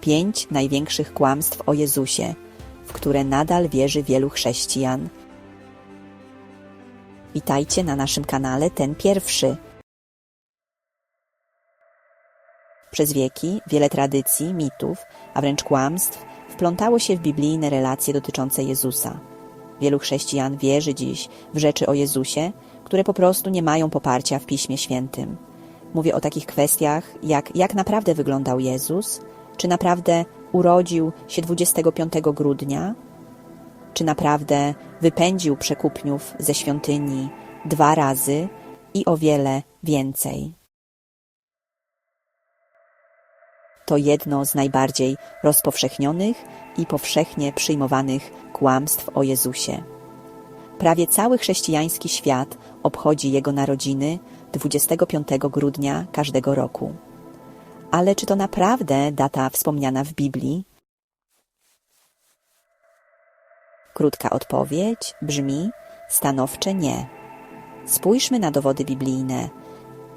pięć największych kłamstw o Jezusie, w które nadal wierzy wielu chrześcijan. Witajcie na naszym kanale Ten Pierwszy. Przez wieki wiele tradycji, mitów, a wręcz kłamstw wplątało się w biblijne relacje dotyczące Jezusa. Wielu chrześcijan wierzy dziś w rzeczy o Jezusie, które po prostu nie mają poparcia w Piśmie Świętym. Mówię o takich kwestiach, jak jak naprawdę wyglądał Jezus, czy naprawdę urodził się 25 grudnia, czy naprawdę wypędził przekupniów ze świątyni dwa razy i o wiele więcej. To jedno z najbardziej rozpowszechnionych i powszechnie przyjmowanych kłamstw o Jezusie. Prawie cały chrześcijański świat obchodzi jego narodziny 25 grudnia każdego roku. Ale czy to naprawdę data wspomniana w Biblii? Krótka odpowiedź brzmi stanowcze nie. Spójrzmy na dowody biblijne.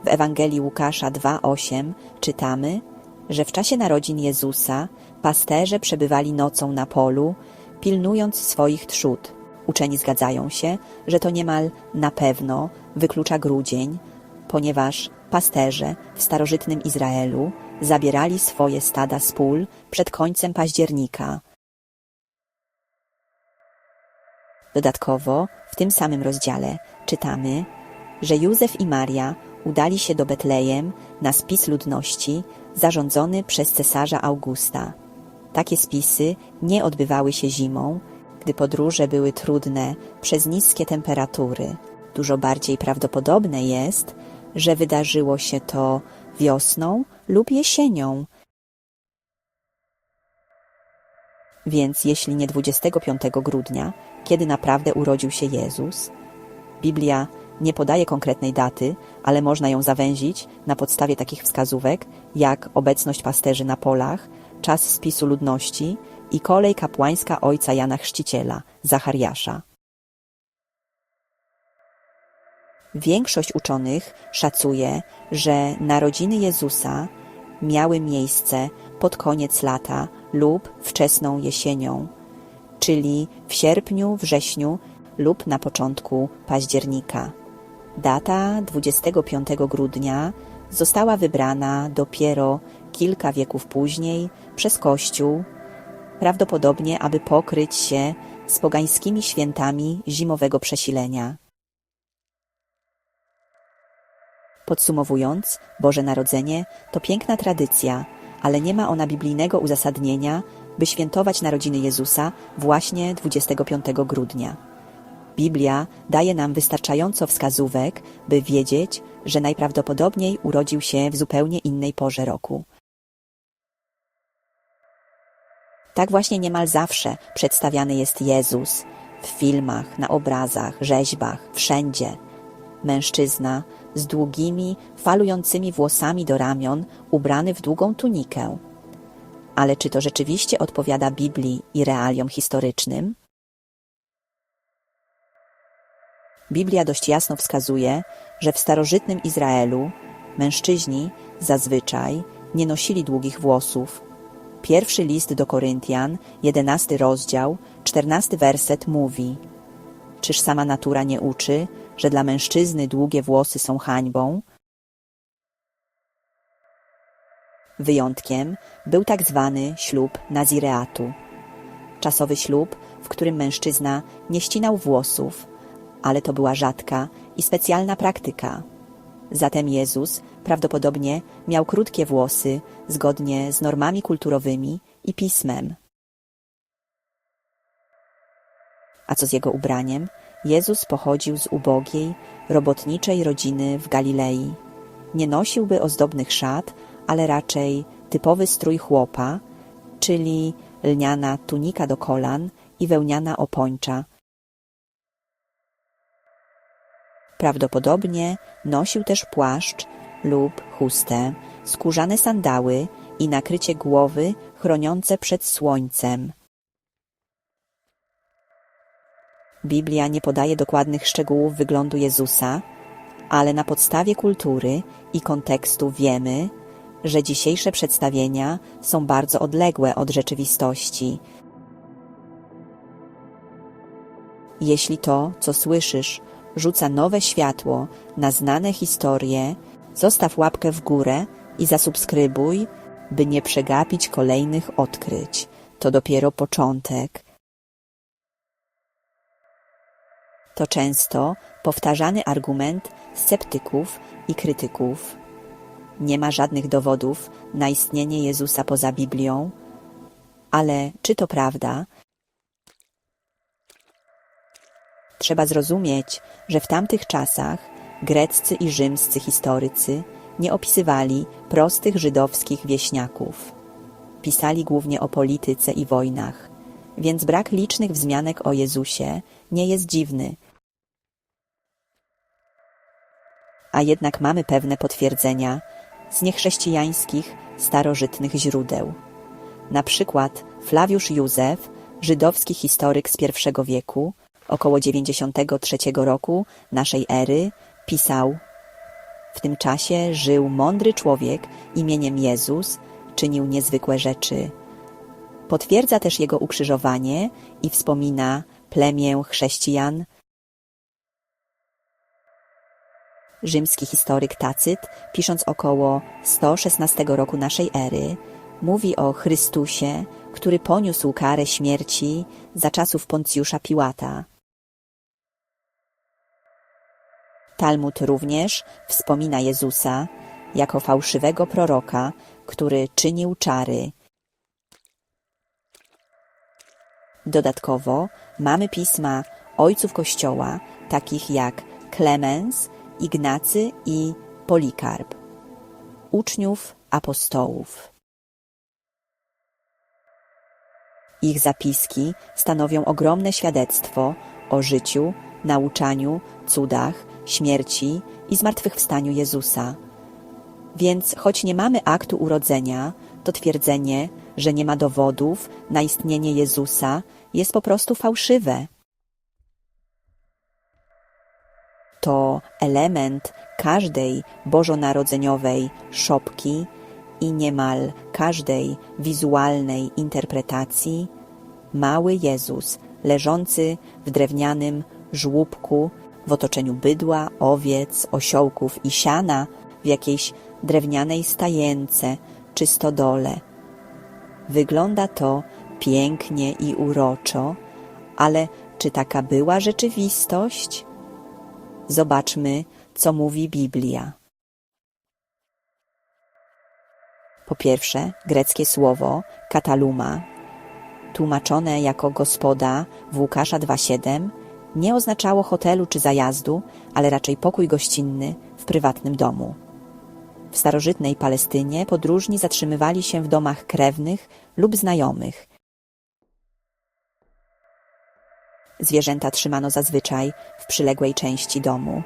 W Ewangelii Łukasza 2:8 czytamy, że w czasie narodzin Jezusa pasterze przebywali nocą na polu, pilnując swoich trzód. Uczeni zgadzają się, że to niemal na pewno wyklucza grudzień, ponieważ pasterze w starożytnym Izraelu zabierali swoje stada z pól przed końcem października. Dodatkowo w tym samym rozdziale czytamy, że Józef i Maria udali się do Betlejem na spis ludności zarządzony przez cesarza Augusta. Takie spisy nie odbywały się zimą, gdy podróże były trudne przez niskie temperatury. Dużo bardziej prawdopodobne jest, że wydarzyło się to wiosną lub jesienią. Więc jeśli nie 25 grudnia, kiedy naprawdę urodził się Jezus, Biblia nie podaje konkretnej daty, ale można ją zawęzić na podstawie takich wskazówek, jak obecność pasterzy na polach, czas spisu ludności i kolej kapłańska ojca Jana Chrzciciela, Zachariasza. Większość uczonych szacuje, że narodziny Jezusa miały miejsce pod koniec lata lub wczesną jesienią, czyli w sierpniu, wrześniu lub na początku października. Data 25 grudnia została wybrana dopiero kilka wieków później przez Kościół, prawdopodobnie aby pokryć się z pogańskimi świętami zimowego przesilenia. Podsumowując, Boże Narodzenie to piękna tradycja, ale nie ma ona biblijnego uzasadnienia, by świętować narodziny Jezusa właśnie 25 grudnia. Biblia daje nam wystarczająco wskazówek, by wiedzieć, że najprawdopodobniej urodził się w zupełnie innej porze roku. Tak właśnie niemal zawsze przedstawiany jest Jezus w filmach, na obrazach, rzeźbach, wszędzie. Mężczyzna z długimi, falującymi włosami do ramion, ubrany w długą tunikę. Ale czy to rzeczywiście odpowiada Biblii i realiom historycznym? Biblia dość jasno wskazuje, że w starożytnym Izraelu mężczyźni zazwyczaj nie nosili długich włosów. Pierwszy list do Koryntian, jedenasty rozdział, czternasty werset mówi Czyż sama natura nie uczy, że dla mężczyzny długie włosy są hańbą? Wyjątkiem był tak zwany ślub nazireatu. Czasowy ślub, w którym mężczyzna nie ścinał włosów, ale to była rzadka i specjalna praktyka. Zatem Jezus prawdopodobnie miał krótkie włosy zgodnie z normami kulturowymi i pismem. A co z jego ubraniem? Jezus pochodził z ubogiej, robotniczej rodziny w Galilei. Nie nosiłby ozdobnych szat, ale raczej typowy strój chłopa, czyli lniana tunika do kolan i wełniana opończa. Prawdopodobnie nosił też płaszcz lub chustę, skórzane sandały i nakrycie głowy chroniące przed słońcem. Biblia nie podaje dokładnych szczegółów wyglądu Jezusa, ale na podstawie kultury i kontekstu wiemy, że dzisiejsze przedstawienia są bardzo odległe od rzeczywistości. Jeśli to, co słyszysz, rzuca nowe światło na znane historie, zostaw łapkę w górę i zasubskrybuj, by nie przegapić kolejnych odkryć. To dopiero początek. To często powtarzany argument sceptyków i krytyków. Nie ma żadnych dowodów na istnienie Jezusa poza Biblią, ale czy to prawda? Trzeba zrozumieć, że w tamtych czasach greccy i rzymscy historycy nie opisywali prostych żydowskich wieśniaków. Pisali głównie o polityce i wojnach, więc brak licznych wzmianek o Jezusie nie jest dziwny. A jednak mamy pewne potwierdzenia z niechrześcijańskich, starożytnych źródeł. Na przykład Flawiusz Józef, żydowski historyk z I wieku, około 93 roku naszej ery, pisał W tym czasie żył mądry człowiek imieniem Jezus, czynił niezwykłe rzeczy. Potwierdza też jego ukrzyżowanie i wspomina plemię chrześcijan. Rzymski historyk Tacyt, pisząc około 116 roku naszej ery, mówi o Chrystusie, który poniósł karę śmierci za czasów Poncjusza Piłata. Talmud również wspomina Jezusa jako fałszywego proroka, który czynił czary. Dodatkowo mamy pisma ojców Kościoła, takich jak Klemens, Ignacy i Polikarp, uczniów apostołów. Ich zapiski stanowią ogromne świadectwo o życiu, nauczaniu, cudach, śmierci i zmartwychwstaniu Jezusa. Więc choć nie mamy aktu urodzenia, to twierdzenie, że nie ma dowodów na istnienie Jezusa, jest po prostu fałszywe. To element każdej bożonarodzeniowej szopki i niemal każdej wizualnej interpretacji mały Jezus leżący w drewnianym żłóbku w otoczeniu bydła, owiec, osiołków i siana w jakiejś drewnianej stajence czy stodole. Wygląda to pięknie i uroczo, ale czy taka była rzeczywistość? Zobaczmy, co mówi Biblia. Po pierwsze, greckie słowo kataluma, tłumaczone jako gospoda w Łukasza 2,7, nie oznaczało hotelu czy zajazdu, ale raczej pokój gościnny w prywatnym domu. W starożytnej Palestynie podróżni zatrzymywali się w domach krewnych lub znajomych. Zwierzęta trzymano zazwyczaj w przyległej części domu.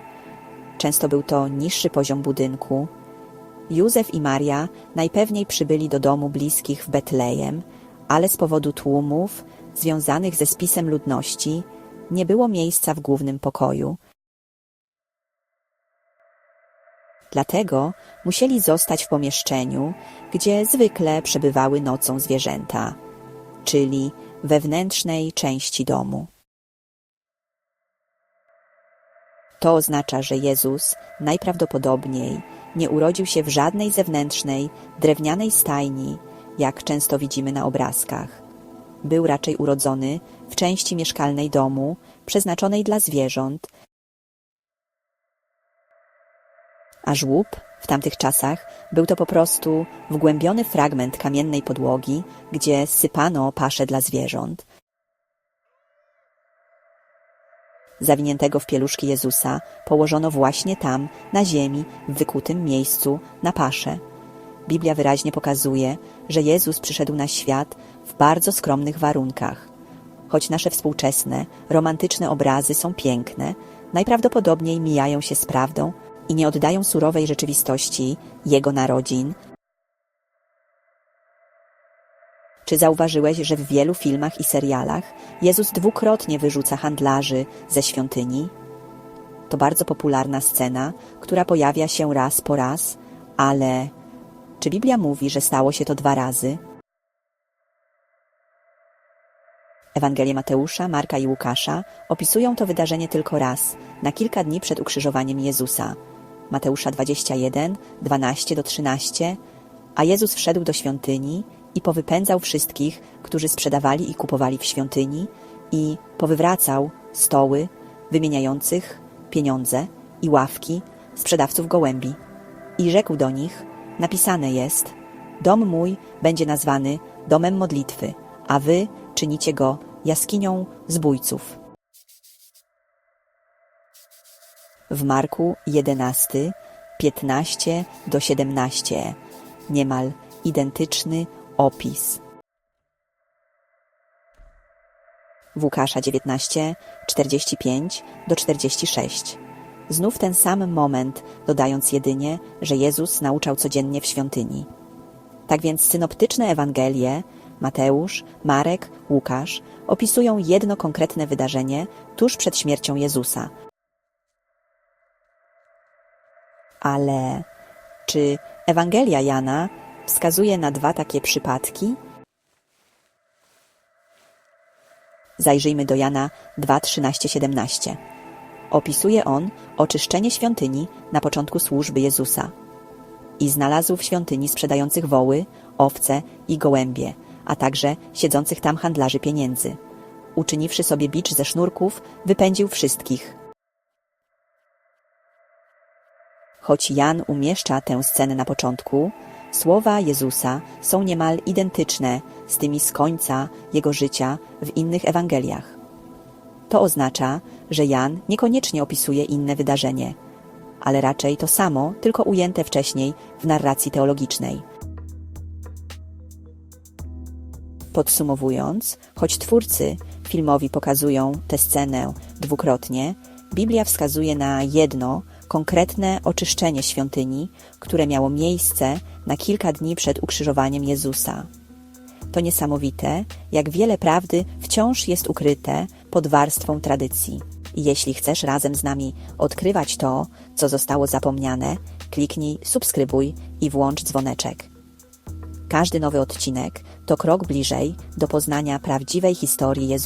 Często był to niższy poziom budynku. Józef i Maria najpewniej przybyli do domu bliskich w Betlejem, ale z powodu tłumów związanych ze spisem ludności nie było miejsca w głównym pokoju. Dlatego musieli zostać w pomieszczeniu, gdzie zwykle przebywały nocą zwierzęta, czyli wewnętrznej części domu. To oznacza, że Jezus najprawdopodobniej nie urodził się w żadnej zewnętrznej, drewnianej stajni, jak często widzimy na obrazkach. Był raczej urodzony w części mieszkalnej domu, przeznaczonej dla zwierząt, a żłób w tamtych czasach był to po prostu wgłębiony fragment kamiennej podłogi, gdzie sypano pasze dla zwierząt. Zawiniętego w pieluszki Jezusa położono właśnie tam, na ziemi, w wykutym miejscu, na paszę. Biblia wyraźnie pokazuje, że Jezus przyszedł na świat w bardzo skromnych warunkach. Choć nasze współczesne, romantyczne obrazy są piękne, najprawdopodobniej mijają się z prawdą i nie oddają surowej rzeczywistości Jego narodzin. Czy zauważyłeś, że w wielu filmach i serialach Jezus dwukrotnie wyrzuca handlarzy ze świątyni? To bardzo popularna scena, która pojawia się raz po raz, ale Czy Biblia mówi, że stało się to dwa razy? Ewangelie Mateusza, Marka i Łukasza opisują to wydarzenie tylko raz, na kilka dni przed ukrzyżowaniem Jezusa. Mateusza 21, 12 do 13. A Jezus wszedł do świątyni i powypędzał wszystkich, którzy sprzedawali i kupowali w świątyni, i powywracał stoły wymieniających pieniądze i ławki sprzedawców gołębi. I rzekł do nich: Napisane jest: Dom mój będzie nazwany domem modlitwy, a wy czynicie go jaskinią zbójców. W Marku 11, 15 do 17 niemal identyczny opis. W Łukasza 19, 45 do 46. Znów ten sam moment, dodając jedynie, że Jezus nauczał codziennie w świątyni. Tak więc synoptyczne Ewangelie Mateusz, Marek, Łukasz opisują jedno konkretne wydarzenie tuż przed śmiercią Jezusa. Ale czy Ewangelia Jana wskazuje na dwa takie przypadki? Zajrzyjmy do Jana 2, 13, 17. Opisuje on oczyszczenie świątyni na początku służby Jezusa. I znalazł w świątyni sprzedających woły, owce i gołębie, a także siedzących tam handlarzy pieniędzy. Uczyniwszy sobie bicz ze sznurków, wypędził wszystkich. Choć Jan umieszcza tę scenę na początku, słowa Jezusa są niemal identyczne z tymi z końca jego życia w innych Ewangeliach. To oznacza, że Jan niekoniecznie opisuje inne wydarzenie, ale raczej to samo, tylko ujęte wcześniej w narracji teologicznej. Podsumowując, choć twórcy filmowi pokazują tę scenę dwukrotnie, Biblia wskazuje na jedno konkretne oczyszczenie świątyni, które miało miejsce na kilka dni przed ukrzyżowaniem Jezusa. To niesamowite, jak wiele prawdy wciąż jest ukryte pod warstwą tradycji. Jeśli chcesz razem z nami odkrywać to, co zostało zapomniane, kliknij subskrybuj i włącz dzwoneczek. Każdy nowy odcinek to krok bliżej do poznania prawdziwej historii Jezusa.